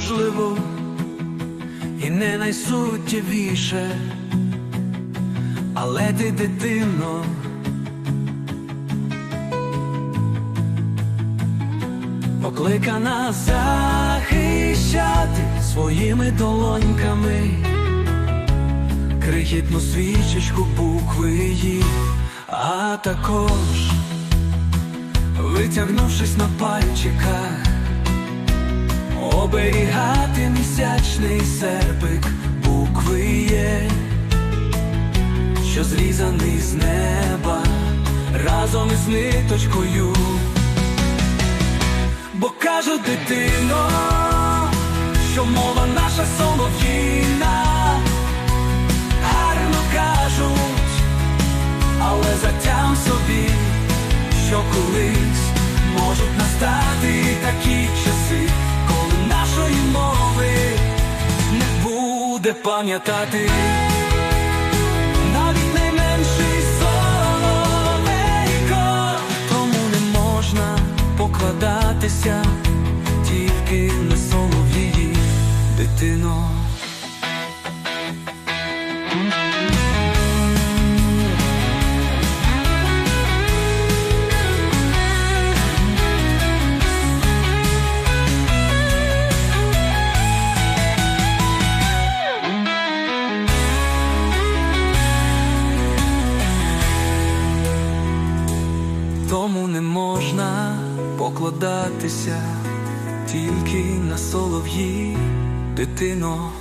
неможливо і не найсуттєвіше, але ти дитино. Покликана захищати своїми долоньками крихітну свічечку букви «Ї», а також витягнувшись на пальчиках, оберігати місячний серпик букви є, що зрізаний з неба разом із ниточкою. Бо кажуть, дитино, що мова наша солов'їна, гарно кажуть, але затям собі, що колись буде пам'ятати. Навіть найменший соловейко, тому не можна покладатися тільки на солов'ї, дитино. Тому не можна покладатися тільки на солов'ї, дитино.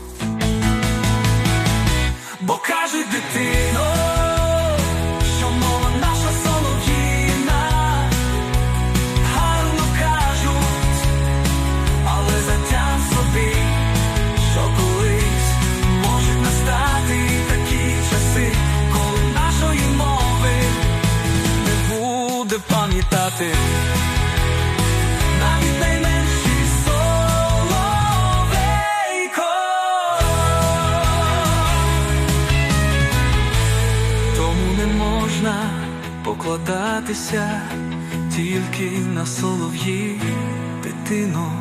Буде пам'ятати. Навіть найменший соловейко. Тому не можна покладатися тільки на солов'ї, дитино.